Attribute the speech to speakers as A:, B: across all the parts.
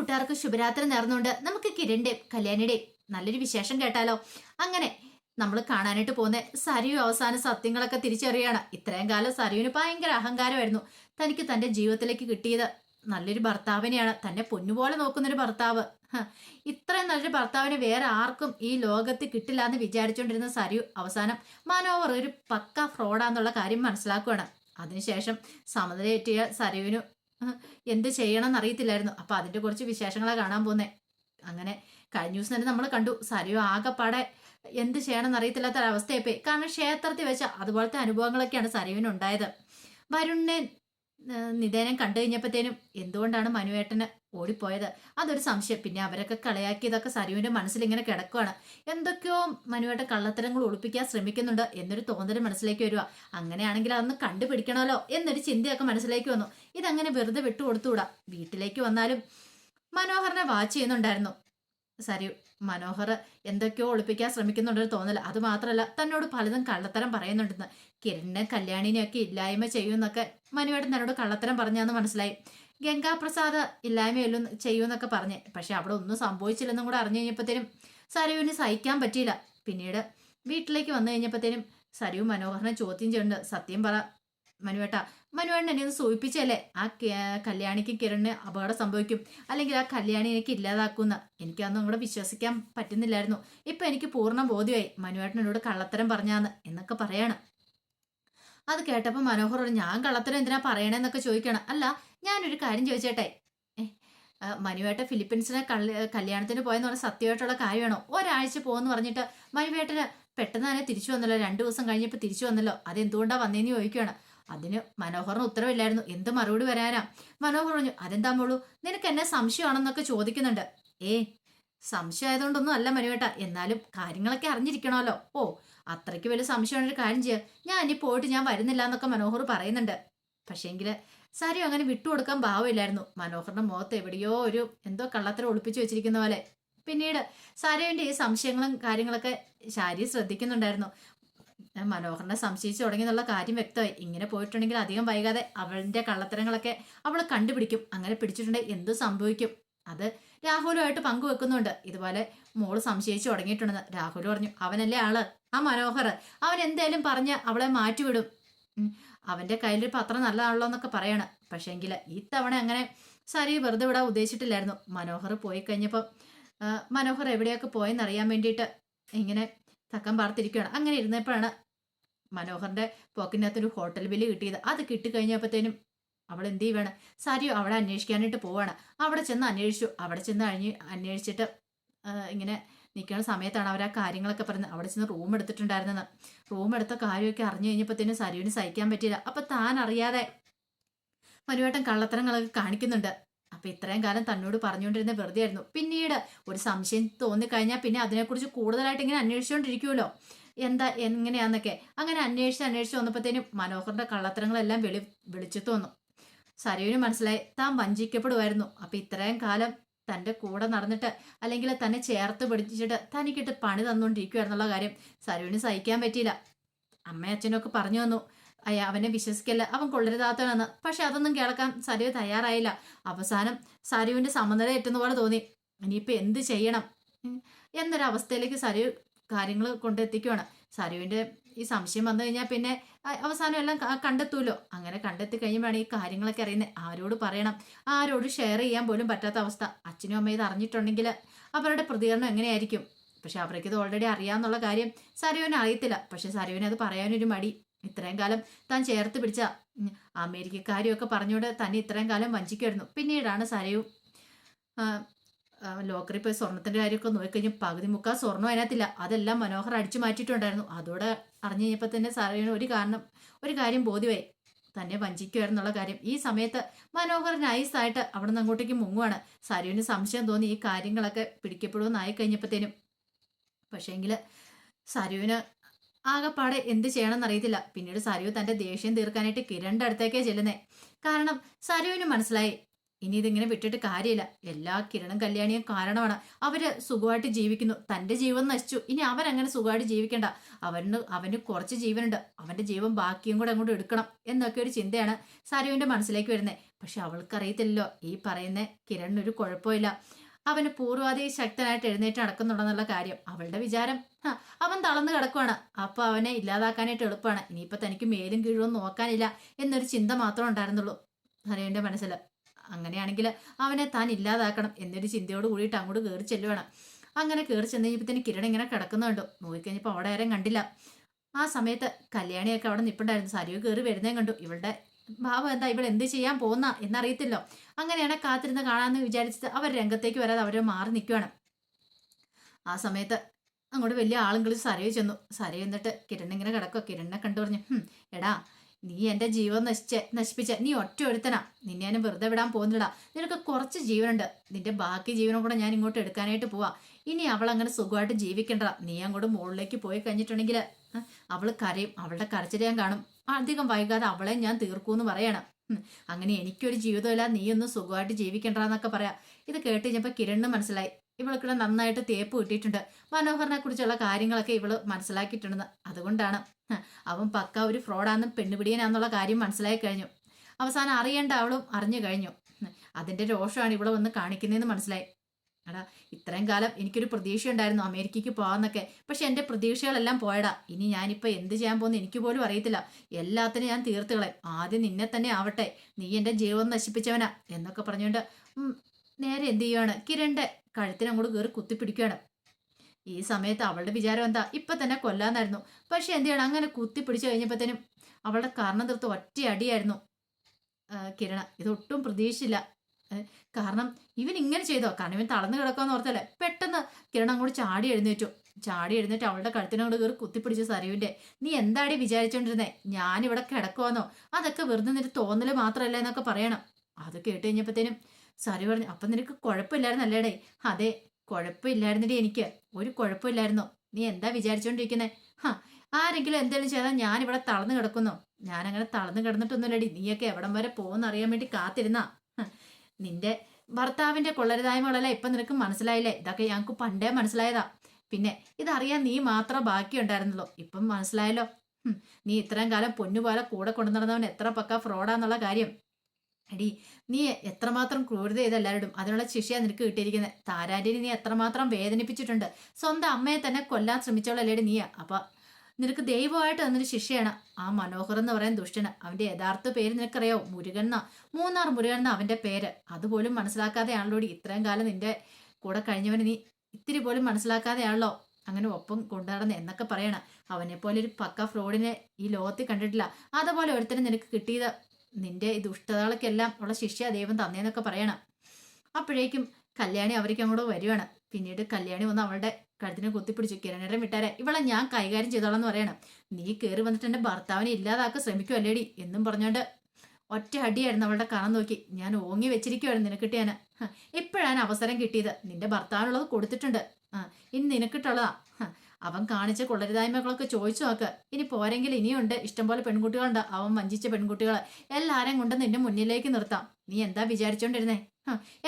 A: കൂട്ടുകാർക്ക് ശുഭരാത്രി നേർന്നുകൊണ്ട് നമുക്ക് കിരണിന്റെയും കല്യാണിയുടെയും നല്ലൊരു വിശേഷം കേട്ടാലോ? അങ്ങനെ നമ്മൾ കാണാനായിട്ട് പോകുന്ന സരിയു അവസാന സത്യങ്ങളൊക്കെ തിരിച്ചറിയാണ്. ഇത്രയും കാലം സരിയുവിന് ഭയങ്കര അഹങ്കാരമായിരുന്നു. തനിക്ക് തന്റെ ജീവിതത്തിലേക്ക് കിട്ടിയത് നല്ലൊരു ഭർത്താവിനെയാണ്. തന്നെ പൊന്നുപോലെ നോക്കുന്നൊരു ഭർത്താവ്. ഇത്രയും നല്ലൊരു ഭർത്താവിനെ വേറെ ആർക്കും ഈ ലോകത്ത് കിട്ടില്ല എന്ന് വിചാരിച്ചുകൊണ്ടിരുന്ന സരിയു അവസാനം മനോവർ ഒരു പക്ക ഫ്രോഡാന്നുള്ള കാര്യം മനസ്സിലാക്കുകയാണ് അതിനുശേഷം സമനിലയേറ്റിയ സരുവിനു ഹ്, എന്ത് ചെയ്യണം എന്നറിയത്തില്ലായിരുന്നു അപ്പൊ അതിന്റെ കുറച്ച് വിശേഷങ്ങളെ കാണാൻ പോന്നേ. അങ്ങനെ കഴിഞ്ഞ ദിവസം തന്നെ നമ്മൾ കണ്ടു. സരു ആകെപ്പാടെ എന്ത് ചെയ്യണം എന്നറിയത്തില്ലാത്ത ഒരവസ്ഥയായിപ്പോയി. കാരണം ക്ഷേത്രത്തിൽ വെച്ച അതുപോലത്തെ അനുഭവങ്ങളൊക്കെയാണ് സരുവിന് ഉണ്ടായത്. വരുണിനെ നിധേനം കണ്ടു കഴിഞ്ഞപ്പോഴത്തേനും എന്തുകൊണ്ടാണ് മനുവേട്ടന് ഓടിപ്പോയത്. അതൊരു സംശയം. പിന്നെ അവരൊക്കെ കളിയാക്കിയതൊക്കെ സരുവിന്റെ മനസ്സിൽ ഇങ്ങനെ കിടക്കുവാണ്. എന്തൊക്കെയോ മനുവായിട്ട് കള്ളത്തരങ്ങൾ ഒളിപ്പിക്കാൻ ശ്രമിക്കുന്നുണ്ട് എന്നൊരു തോന്നൽ മനസ്സിലേക്ക് വരിക അങ്ങനെയാണെങ്കിൽ അതൊന്ന് കണ്ടുപിടിക്കണമല്ലോ എന്നൊരു ചിന്തയൊക്കെ മനസ്സിലേക്ക് വന്നു. ഇതങ്ങനെ വെറുതെ വിട്ടുകൊടുത്തുകൂടാ വീട്ടിലേക്ക് വന്നാലും മനോഹറിനെ വാച്ച് ചെയ്യുന്നുണ്ടായിരുന്നു. സരി മനോഹർ എന്തൊക്കെയോ ഒളിപ്പിക്കാൻ ശ്രമിക്കുന്നുണ്ടെന്ന് തോന്നല. അത് മാത്രമല്ല തന്നോട് പലതും കള്ളത്തരം പറയുന്നുണ്ടെന്ന്. കിരണിനെ കല്യാണിനെയൊക്കെ ഇല്ലായ്മ ചെയ്യുമെന്നൊക്കെ മനുവേട്ടൻ തന്നോട് കള്ളത്തരം പറഞ്ഞാന്ന് മനസ്സിലായി. ഗംഗാപ്രസാദ് ഇല്ലായ്മയല്ലോ ചെയ്യുമെന്നൊക്കെ പറഞ്ഞ്. പക്ഷെ അവിടെ ഒന്നും സംഭവിച്ചില്ലെന്നും കൂടെ അറിഞ്ഞു കഴിഞ്ഞപ്പോഴത്തേനും സരുവിന് സഹിക്കാൻ പറ്റിയില്ല. പിന്നീട് വീട്ടിലേക്ക് വന്നു കഴിഞ്ഞപ്പോഴത്തേനും സരു മനോഹറിനെ ചോദ്യം ചെയ്യുന്നുണ്ട്. സത്യം പറ മനുവേട്ട മനുവേട്ടൻ എന്നെ ഒന്ന് സൂചിപ്പിച്ചല്ലേ? ആ കല്യാണിക്ക് കിരണിന് അപകടം സംഭവിക്കും. അല്ലെങ്കിൽ ആ കല്യാണി എനിക്ക് ഇല്ലാതാക്കുന്ന എനിക്കതൊന്നും കൂടെ വിശ്വസിക്കാൻ പറ്റുന്നില്ലായിരുന്നു. ഇപ്പൊ എനിക്ക് പൂർണ ബോധ്യമായി മനുവേട്ടനോട് കള്ളത്തരം പറഞ്ഞാന്ന് എന്നൊക്കെ പറയാണ്. അത് കേട്ടപ്പോൾ മനോഹർ ഞാൻ കള്ളത്തരം എന്തിനാ പറയണേന്നൊക്കെ ചോദിക്കണം. അല്ല ഞാനൊരു കാര്യം ചോദിച്ചേട്ടെ. മനുവേട്ട ഫിലിപ്പീൻസിനെ കല്യ കല്യാണത്തിന് പോയെന്ന് പറഞ്ഞ സത്യമായിട്ടുള്ള കാര്യമാണോ? ഒരാഴ്ച പോകുമെന്ന് പറഞ്ഞിട്ട് മനുവേട്ടന് പെട്ടെന്ന് തന്നെ തിരിച്ചു വന്നല്ലോ. രണ്ടു ദിവസം കഴിഞ്ഞപ്പോൾ തിരിച്ചു വന്നല്ലോ. അതെന്തുകൊണ്ടാ വന്നേന്ന് ചോദിക്കുകയാണ് അതിന് മനോഹറിന് ഉത്തരവില്ലായിരുന്നു. എന്ത് മറുപടി വരാനാ? മനോഹർ പറഞ്ഞു അതെന്താ മോളൂ? നിനക്ക് എന്നെ സംശയമാണെന്നൊക്കെ ചോദിക്കുന്നുണ്ട്. ഏ സംശയമായതുകൊണ്ടൊന്നും അല്ല മരുവേട്ട എന്നാലും കാര്യങ്ങളൊക്കെ അറിഞ്ഞിരിക്കണമല്ലോ. ഓ അത്രയ്ക്ക് വലിയ സംശയമാണ് ഒരു കാര്യം ചെയ്യുക ഞാൻ ഇനി പോയിട്ട് ഞാൻ വരുന്നില്ല എന്നൊക്കെ മനോഹർ പറയുന്നുണ്ട്. പക്ഷേങ്കിൽ സാരി അങ്ങനെ വിട്ടുകൊടുക്കാൻ ഭാവമില്ലായിരുന്നു. മനോഹറിന്റെ മുഖത്ത് എവിടെയോ ഒരു എന്തോ കള്ളത്തരം ഒളിപ്പിച്ചു വെച്ചിരിക്കുന്ന പോലെ. പിന്നീട് സാരയുടെ ഈ സംശയങ്ങളും കാര്യങ്ങളൊക്കെ ശാരി ശ്രദ്ധിക്കുന്നുണ്ടായിരുന്നു. മനോഹറിനെ സംശയിച്ചു തുടങ്ങി എന്നുള്ള കാര്യം വ്യക്തമായി. ഇങ്ങനെ പോയിട്ടുണ്ടെങ്കിൽ അധികം വൈകാതെ അവളുടെ കള്ളത്തരങ്ങളൊക്കെ അവളെ കണ്ടുപിടിക്കും. അങ്ങനെ പിടിച്ചിട്ടുണ്ടെങ്കിൽ എന്തു സംഭവിക്കും? അത് രാഹുലുമായിട്ട് പങ്കുവെക്കുന്നുണ്ട്. ഇതുപോലെ മോൾ സംശയിച്ചു തുടങ്ങിയിട്ടുണ്ടെന്ന് രാഹുൽ പറഞ്ഞു. അവനല്ലേ ആൾ? ആ മനോഹർ അവൻ എന്തായാലും പറഞ്ഞ് അവളെ മാറ്റിവിടും. അവന്റെ കയ്യിലൊരു പത്രം നല്ലതാണല്ലോ എന്നൊക്കെ പറയാണ്. പക്ഷേങ്കിൽ ഈ തവണ അങ്ങനെ സരി വെറുതെ വിടാൻ ഉദ്ദേശിച്ചിട്ടില്ലായിരുന്നു. മനോഹർ പോയി കഴിഞ്ഞപ്പോൾ മനോഹർ എവിടെയൊക്കെ പോയെന്നറിയാൻ വേണ്ടിയിട്ട് ഇങ്ങനെ തക്കം പാർത്തിരിക്കുകയാണ്. അങ്ങനെ ഇരുന്നപ്പോഴാണ് മനോഹറിന്റെ പോക്കിനകത്തൊരു ഹോട്ടൽ ബില്ല് കിട്ടിയത്. അത് കിട്ടിക്കഴിഞ്ഞപ്പോഴത്തേനും അവൾ എന്ത് ചെയ്യുവാണ്? സാരിയോ അവളെ അന്വേഷിക്കാനായിട്ട് പോവാണ് അവിടെ ചെന്ന് അന്വേഷിച്ചു. അവിടെ ചെന്ന് കഴിഞ്ഞ് അന്വേഷിച്ചിട്ട് ഇങ്ങനെ നിൽക്കുന്ന സമയത്താണ് അവർ ആ കാര്യങ്ങളൊക്കെ പറഞ്ഞത് അവിടെ ചെന്ന് റൂം എടുത്തിട്ടുണ്ടായിരുന്നെന്ന് റൂം എടുത്ത കാര്യമൊക്കെ അറിഞ്ഞു കഴിഞ്ഞപ്പോഴത്തേനും സരുവിന് സഹിക്കാൻ പറ്റിയില്ല. അപ്പം താൻ അറിയാതെ മനുവേട്ടൻ കള്ളത്തരങ്ങളൊക്കെ കാണിക്കുന്നുണ്ട്. അപ്പൊ ഇത്രയും കാലം തന്നോട് പറഞ്ഞുകൊണ്ടിരുന്ന വെറുതെ ആയിരുന്നു പിന്നീട് ഒരു സംശയം തോന്നിക്കഴിഞ്ഞാൽ പിന്നെ അതിനെക്കുറിച്ച് കൂടുതലായിട്ട് ഇങ്ങനെ അന്വേഷിച്ചുകൊണ്ടിരിക്കുമല്ലോ എന്താ എങ്ങനെയാന്നൊക്കെ. അങ്ങനെ അന്വേഷിച്ച് അന്വേഷിച്ച് വന്നപ്പോഴത്തേനും മനോഹറിന്റെ കള്ളത്തരങ്ങളെല്ലാം വെളി വിളിച്ചു തോന്നും സരയുവിന് മനസ്സിലായി താൻ വഞ്ചിക്കപ്പെടുമായിരുന്നു അപ്പൊ ഇത്രയും കാലം തന്റെ കൂടെ നടന്നിട്ട് അല്ലെങ്കിൽ തന്നെ ചേർത്ത് പിടിച്ചിട്ട് തനിക്കിട്ട് പണി തന്നുകൊണ്ടിരിക്കുവായിരുന്നുള്ള കാര്യം സരുവിന് സഹിക്കാൻ പറ്റിയില്ല. അമ്മയും അച്ഛനൊക്കെ പറഞ്ഞു വന്നു. അയ്യ അവനെ വിശ്വസിക്കല്ല? അവൻ കൊള്ളരുതാത്തവനെന്ന്. പക്ഷെ അതൊന്നും കേൾക്കാൻ സരിവ് തയ്യാറായില്ല. അവസാനം സരുവിന്റെ സമനില എത്തുന്ന പോലെ തോന്നി. ഇനിയിപ്പോ എന്ത് ചെയ്യണം? എന്നൊരവസ്ഥയിലേക്ക് സരിവ് കാര്യങ്ങൾ കൊണ്ടെത്തിക്കുവാണ്. സരുവിന്റെ ഈ സംശയം വന്നു കഴിഞ്ഞാൽ പിന്നെ അവസാനം എല്ലാം കണ്ടെത്തുമല്ലോ അങ്ങനെ കണ്ടെത്തി കഴിയുമ്പോഴാണ് ഈ കാര്യങ്ങളൊക്കെ അറിയുന്നത് ആരോട് പറയണം. ആരോട് ഷെയർ ചെയ്യാൻ പോലും പറ്റാത്ത അവസ്ഥ. അച്ഛനും അമ്മയും ഇത് അറിഞ്ഞിട്ടുണ്ടെങ്കിൽ അവരുടെ പ്രതികരണം എങ്ങനെയായിരിക്കും? പക്ഷെ അവർക്ക് ഇത് ഓൾറെഡി അറിയാമെന്നുള്ള കാര്യം സരുവിന് അറിയത്തില്ല. പക്ഷെ സരുവിന് അത് പറയാനൊരു മടി. ഇത്രയും കാലം താൻ ചേർത്ത് പിടിച്ച അമേരിക്കക്കാരെയൊക്കെ പറഞ്ഞുകൊണ്ട് തന്നെ ഇത്രയും കാലം വഞ്ചിക്കുമായിരുന്നു. പിന്നീടാണ് സരയും ലോക്കറിൽ പോയി സ്വർണത്തിന്റെ കാര്യമൊക്കെ നോക്കിക്കഴിഞ്ഞാൽ പകുതി മുക്കാൽ സ്വർണം അതിനകത്തില്ല. അതെല്ലാം മനോഹർ അടിച്ചു മാറ്റിയിട്ടുണ്ടായിരുന്നു. അതോടെ അറിഞ്ഞു കഴിഞ്ഞപ്പോൾ തന്നെ സാറിന് ഒരു കാരണം ഒരു കാര്യം ബോധ്യമായി. തന്നെ വഞ്ചിക്കുമായിരുന്നുള്ള കാര്യം. ഈ സമയത്ത് മനോഹർ നൈസായിട്ട് അവിടെ നിന്ന് അങ്ങോട്ടേക്ക് മുങ്ങുവാണ്. സരയുവിന് സംശയം തോന്നി ഈ കാര്യങ്ങളൊക്കെ പിടിക്കപ്പെടുമെന്നായി കഴിഞ്ഞപ്പോഴത്തേനും പക്ഷേങ്കിൽ സരുവിന് ആകെപ്പാടെ എന്ത് ചെയ്യണമെന്ന് അറിയത്തില്ല പിന്നീട് സരു തന്റെ ദേഷ്യം തീർക്കാനായിട്ട് കിരണിന്റെ അടുത്തേക്കേ ചെല്ലുന്നേ. കാരണം സരുവിന് മനസ്സിലായി. ഇനി ഇതിങ്ങനെ വിട്ടിട്ട് കാര്യമില്ല. എല്ലാ കിരണും കല്യാണിയും കാരണമാണ്. അവർ സുഖമായിട്ട് ജീവിക്കുന്നു. തന്റെ ജീവൻ നശിച്ചു. ഇനി അവൻ അങ്ങനെ സുഖമായിട്ട് ജീവിക്കണ്ട. അവന് അവന് കുറച്ച് ജീവനുണ്ട്. അവന്റെ ജീവൻ ബാക്കിയും കൂടെ അങ്ങോട്ട് എടുക്കണം എന്നൊക്കെ ഒരു ചിന്തയാണ് സരുവിന്റെ മനസ്സിലേക്ക് വരുന്നത് പക്ഷെ അവൾക്കറിയത്തില്ലല്ലോ. ഈ പറയുന്ന കിരണിനൊരു കുഴപ്പമില്ല. അവന് പൂർവാധി ശക്തനായിട്ട് എഴുന്നേറ്റ് നടക്കുന്നുണ്ടെന്നുള്ള കാര്യം അവളുടെ വിചാരം. അവൻ തളർന്നു കിടക്കുവാണ്. അപ്പൊ അവനെ ഇല്ലാതാക്കാനായിട്ട് എളുപ്പമാണ്. ഇനിയിപ്പൊ തനിക്ക് മേലും കീഴും നോക്കാനില്ല എന്നൊരു ചിന്ത മാത്രമേ ഉണ്ടായിരുന്നുള്ളൂ ഹരേന്റെ മനസ്സിൽ അങ്ങനെയാണെങ്കിൽ അവനെ താൻ ഇല്ലാതാക്കണം എന്നൊരു ചിന്തയോട് കൂടിയിട്ട് അങ്ങോട്ട് കയറി ചെല്ലുവാണ്. അങ്ങനെ കയറി ചെന്ന് കഴിഞ്ഞപ്പോൾ കിരൺ ഇങ്ങനെ കിടക്കുന്നുണ്ടോ നോക്കിക്കഴിഞ്ഞപ്പോൾ അവിടെ ആരെയും കണ്ടില്ല. ആ സമയത്ത് കല്യാണിയൊക്കെ അവിടെ നിൽപ്പുണ്ടായിരുന്നു സരിയു കയറി വരുന്നേ കണ്ടു. ഇവളുടെ ഭാവം എന്താ ഇവൾ എന്ത് ചെയ്യാൻ പോകുന്ന എന്നറിയത്തില്ലോ. അങ്ങനെയാണ് കാത്തിരുന്ന് കാണാമെന്ന് വിചാരിച്ചത് അവർ രംഗത്തേക്ക് വരാതെ അവർ മാറി നിൽക്കുവാണ് ആ സമയത്ത് അങ്ങോട്ട് വലിയ ആളുകൾ സരയു ചെന്നു. സരയു എന്നിട്ട് കിരൺ ഇങ്ങനെ കിടക്കുക. കിരണിനെ കണ്ടു പറഞ്ഞു "ഹും, എടാ നീ എന്റെ ജീവൻ നശിച്ച നശിപ്പിച്ച നീ ഒറ്റ ഒരുത്തനാ നിന്നെ ഞാൻ വെറുതെ വിടാൻ പോകുന്നില്ല നിനക്ക് കുറച്ച് ജീവനുണ്ട്. നിന്റെ ബാക്കി ജീവനും കൂടെ ഞാൻ ഇങ്ങോട്ട് എടുക്കാനായിട്ട് പോവാ. ഇനി അവൾ അങ്ങനെ സുഖമായിട്ട് ജീവിക്കണ്ട നീ അങ്ങോട്ട് മുകളിലേക്ക് പോയി കഴിഞ്ഞിട്ടുണ്ടെങ്കിൽ അവൾ കരയും. അവളുടെ കരച്ചിൽ ഞാൻ കാണും. അധികം വൈകാതെ അവളെ ഞാൻ തീർക്കൂന്ന് പറയണം. അങ്ങനെ എനിക്കൊരു ജീവിതമില്ല ഒന്ന് സുഖമായിട്ട് ജീവിക്കണ്ടെന്നൊക്കെ പറയാം. ഇത് കേട്ട് കഴിഞ്ഞപ്പോൾ കിരണിന് മനസ്സിലായി. ഇവൾക്കിടെ നന്നായിട്ട് തേപ്പ് കിട്ടിയിട്ടുണ്ട്. മനോഹറിനെ കുറിച്ചുള്ള കാര്യങ്ങളൊക്കെ ഇവൾ മനസ്സിലാക്കിയിട്ടുണ്ട് അതുകൊണ്ടാണ്. അവൻ പക്ക ഒരു ഫ്രോഡാന്ന് പെണ്ണുപിടിയനാന്നുള്ള കാര്യം മനസ്സിലായി കഴിഞ്ഞു. അവസാനം അറിയേണ്ട അവളും അറിഞ്ഞു കഴിഞ്ഞു. അതിന്റെ രോഷമാണ് ഇവളെ വന്ന് കാണിക്കുന്നതെന്ന് മനസ്സിലായി. എടാ ഇത്രയും കാലം എനിക്കൊരു പ്രതീക്ഷ ഉണ്ടായിരുന്നു അമേരിക്കയ്ക്ക് പോകാന്നൊക്കെ പക്ഷെ എന്റെ പ്രതീക്ഷകളെല്ലാം പോയടാ. ഇനി ഞാനിപ്പോൾ എന്ത് ചെയ്യാൻ പോകുന്ന എനിക്ക് പോലും അറിയത്തില്ല. എല്ലാത്തിനും ഞാൻ തീർത്തുകളെ ആദ്യം നിന്നെ തന്നെ ആവട്ടെ. നീ എന്റെ ജീവൻ നശിപ്പിച്ചവനാ എന്നൊക്കെ പറഞ്ഞുകൊണ്ട് നേരെ എന്ത് ചെയ്യുവാണ്? കിരണ്ടെ കഴുത്തിനങ്ങോട്ട് കയറി കുത്തിപ്പിടിക്കുകയാണ് ഈ സമയത്ത് അവളുടെ വിചാരം എന്താ? ഇപ്പം തന്നെ കൊല്ലാന്നായിരുന്നു പക്ഷെ എന്ത് ചെയ്യണം? അങ്ങനെ കുത്തിപ്പിടിച്ചു കഴിഞ്ഞപ്പോഴത്തേനും അവളുടെ കർണം തീർത്ത് ഒറ്റ അടിയായിരുന്നു ആ, കിരണ. ഇതൊട്ടും പ്രതീക്ഷിച്ചില്ല. കാരണം ഇവൻ ഇങ്ങനെ ചെയ്തോ? കാരണം ഇവൻ തളർന്നു കിടക്കാന്ന് ഓർത്തല്ലേ? പെട്ടെന്ന് കിരൺ അങ്ങോട്ട് ചാടി എഴുന്നേറ്റു. ചാടി എഴുന്നേറ്റ് അവളുടെ കഴുത്തിനോട് കയറി കുത്തിപ്പിടിച്ചു സരുവിന്റെ നീ എന്താടി വിചാരിച്ചോണ്ടിരുന്നേ? ഞാനിവിടെ കിടക്കുവാന്നോ? അതൊക്കെ വെറുതെ നിന്റെ തോന്നൽ മാത്രമല്ല എന്നൊക്കെ പറയണം. അത് കേട്ട് കഴിഞ്ഞപ്പോഴത്തേനും സരി പറഞ്ഞു അപ്പം നിനക്ക് കുഴപ്പമില്ലായിരുന്നല്ലേടേ? അതെ കുഴപ്പമില്ലായിരുന്നടി എനിക്ക്. ഒരു കുഴപ്പമില്ലായിരുന്നു. നീ എന്താ വിചാരിച്ചോണ്ടിരിക്കുന്നേ? ഹാ ആരെങ്കിലും എന്തെങ്കിലും ചെയ്താൽ ഞാനിവിടെ തളർന്നു കിടക്കുന്നു. ഞാനങ്ങനെ തളർന്നു കിടന്നിട്ടൊന്നുമില്ലടി. നീയൊക്കെ എവിടം വരെ പോകുന്നറിയാൻ വേണ്ടി കാത്തിരുന്നാ. നിന്റെ ഭർത്താവിന്റെ കൊള്ളരുതായ്മകളെല്ലാം ഇപ്പൊ നിനക്ക് മനസ്സിലായില്ലേ? ഇതൊക്കെ ഞങ്ങൾക്ക് പണ്ടേ മനസ്സിലായതാ. പിന്നെ ഇതറിയാൻ നീ മാത്രം ബാക്കിയുണ്ടായിരുന്നല്ലോ. ഇപ്പം മനസ്സിലായല്ലോ. നീ ഇത്രയും കാലം പൊന്നുപോലെ കൂടെ കൊണ്ടു നടന്നവൻ എത്ര പക്ക ഫ്രോഡാന്നുള്ള കാര്യം. എടി നീ എത്രമാത്രം ക്രൂരത ചെയ്ത് എല്ലാവരോടും അതിനുള്ള ശിക്ഷയാണ് നിനക്ക് കിട്ടിയിരിക്കുന്നത് താരാന്റിനെ നീ എത്രമാത്രം വേദനിപ്പിച്ചിട്ടുണ്ട്. സ്വന്തം അമ്മയെ തന്നെ കൊല്ലാൻ ശ്രമിച്ചോളല്ലേടി നീയാ. അപ്പൊ നിനക്ക് ദൈവമായിട്ട് തന്നൊരു ശിക്ഷയാണ്. ആ മനോഹർ എന്ന് പറയാൻ ദുഷ്ടന്. അവന്റെ യഥാർത്ഥ പേര് നിനക്കറിയോ? എന്നാ മൂന്നാർ എന്നാ അവന്റെ പേര്. അതുപോലും മനസ്സിലാക്കാതെയാണല്ലോ ഇത്രയും കാലം നിന്റെ കൂടെ കഴിഞ്ഞവന് നീ ഇത്തിരി പോലും മനസ്സിലാക്കാതെയാണല്ലോ. അങ്ങനെ ഒപ്പം കൊണ്ടുനടന്ന് എന്നൊക്കെ പറയണം. അവനെ പോലെ ഒരു പക്ക ഫ്രോഡിനെ ഈ ലോകത്തിൽ കണ്ടിട്ടില്ല. അതുപോലെ ഒരുത്തരം നിനക്ക് കിട്ടിയത് നിന്റെ ഈ ദുഷ്ടതകളൊക്കെല്ലാം ഉള്ള ശിക്ഷ ദൈവം തന്നേന്നൊക്കെ പറയണം. അപ്പോഴേക്കും കല്യാണി അവർക്ക് അങ്ങോട്ട് വരുവാണ്. പിന്നീട് കല്യാണി വന്ന് അവളുടെ കഴുത്തിനെ കുത്തിപ്പിടിച്ചു കിരണരെ വിട്ടാരെ. ഇവളെ ഞാൻ കൈകാര്യം ചെയ്തോളാം പറയണം. നീ കയറി വന്നിട്ട് എന്റെ ഭർത്താവിനെ ഇല്ലാതാക്കാൻ ശ്രമിക്കുമല്ലേടി എന്നും പറഞ്ഞോണ്ട് ഒറ്റ അടിയായിരുന്നു അവളുടെ കാണാൻ നോക്കി. ഞാൻ ഓങ്ങി വെച്ചിരിക്കുവായിരുന്നു നിനക്ക് ഞാൻ എപ്പോഴാണ് അവസരം കിട്ടിയത്. നിന്റെ ഭർത്താവിനുള്ളത് കൊടുത്തിട്ടുണ്ട്. ആ ഇനി നിനക്കിട്ടുള്ളതാ. അവൻ കാണിച്ച കൊള്ളരുതായ്മകളൊക്കെ ചോദിച്ചു നോക്ക്. ഇനി പോരെങ്കിൽ ഇനിയുണ്ട്. ഇഷ്ടംപോലെ പെൺകുട്ടികളുണ്ട്. അവൻ വഞ്ചിച്ച പെൺകുട്ടികൾ എല്ലാവരെയും കൊണ്ട് നിന്റെ മുന്നിലേക്ക് നിർത്താം. നീ എന്താ വിചാരിച്ചോണ്ടിരുന്നേ?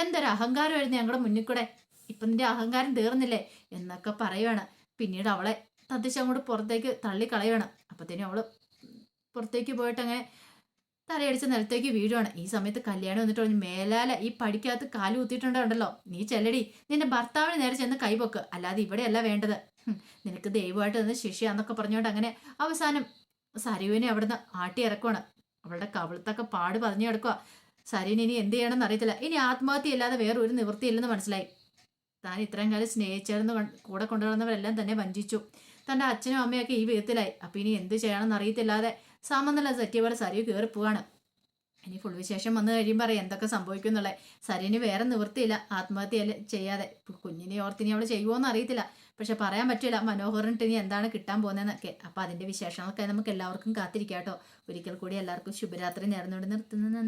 A: എന്തൊരു അഹങ്കാരമായിരുന്നു ഞങ്ങളുടെ മുന്നിൽ കൂടെ ഇപ്പൊ നിന്റെ അഹങ്കാരം തീർന്നില്ലേ എന്നൊക്കെ പറയുവാണ്. പിന്നീട് അവളെ തദ്ദേശം അങ്ങോട്ട് പുറത്തേക്ക് തള്ളിക്കളയാണ് അപ്പത്തേനും അവൾ പുറത്തേക്ക് പോയിട്ട് അങ്ങനെ തലയടിച്ച് നിലത്തേക്ക് വീഴുവാണ്. ഈ സമയത്ത് കല്യാണം വന്നിട്ട് പറഞ്ഞു മേലാല ഈ പടിക്കകത്ത് കാൽ കുത്തിയിട്ടുണ്ടോ നീ ചെല്ലടി. നിന്റെ ഭർത്താവിന് നേരെ ചെന്ന് കൈപൊക്ക്. അല്ലാതെ ഇവിടെയല്ല വേണ്ടത്. നിനക്ക് ദൈവമായിട്ട് നിന്ന് ശിഷ്യാന്നൊക്കെ പറഞ്ഞുകൊണ്ട് അങ്ങനെ അവസാനം സരുവിനെ അവിടുന്ന് ആട്ടി ഇറക്കുവാണ് അവളുടെ കവിളത്തൊക്കെ പാട് പറഞ്ഞു കിടക്കുക സരുവിന് ഇനി എന്ത് ചെയ്യണമെന്ന് അറിയത്തില്ല. ഇനി ആത്മഹത്യ ഇല്ലാതെ വേറെ ഒരു നിവൃത്തിയില്ലെന്ന് മനസ്സിലായി. താൻ ഇത്രയും കാലം സ്നേഹിച്ചായിരുന്നു കൂടെ കൊണ്ടുവന്നവരെല്ലാം തന്നെ വഞ്ചിച്ചു. തന്റെ അച്ഛനും അമ്മയൊക്കെ ഈ വിധത്തിലായി. അപ്പം ഇനി എന്ത് ചെയ്യണമെന്ന് അറിയത്തില്ലാതെ സാമെന്നുള്ള സത്യപോലെ പോലെ സരിയു കയറി പോവാണ്. ഇനി ഫുൾ വിശേഷം വന്നു കഴിയുമ്പോൾ അറിയാം എന്തൊക്കെ സംഭവിക്കും എന്നുള്ളത് സരിന് വേറെ നിവൃത്തിയില്ല. ആത്മഹത്യ ചെയ്യാതെ. കുഞ്ഞിനെ ഓർത്തിനി അവൾ ചെയ്യുമോയെന്ന് അറിയത്തില്ല. പക്ഷെ പറയാൻ പറ്റില്ല മനോഹറിനിട്ട് ഇനി എന്താണ് കിട്ടാൻ പോകുന്നതെന്നൊക്കെ. അപ്പം അതിന്റെ വിശേഷങ്ങളൊക്കെ നമുക്ക് എല്ലാവർക്കും കാത്തിരിക്കാം കേട്ടോ. ഒരിക്കൽ കൂടി എല്ലാവർക്കും ശുഭരാത്രി നേർന്നുകൊണ്ട് നിർത്തുന്നു.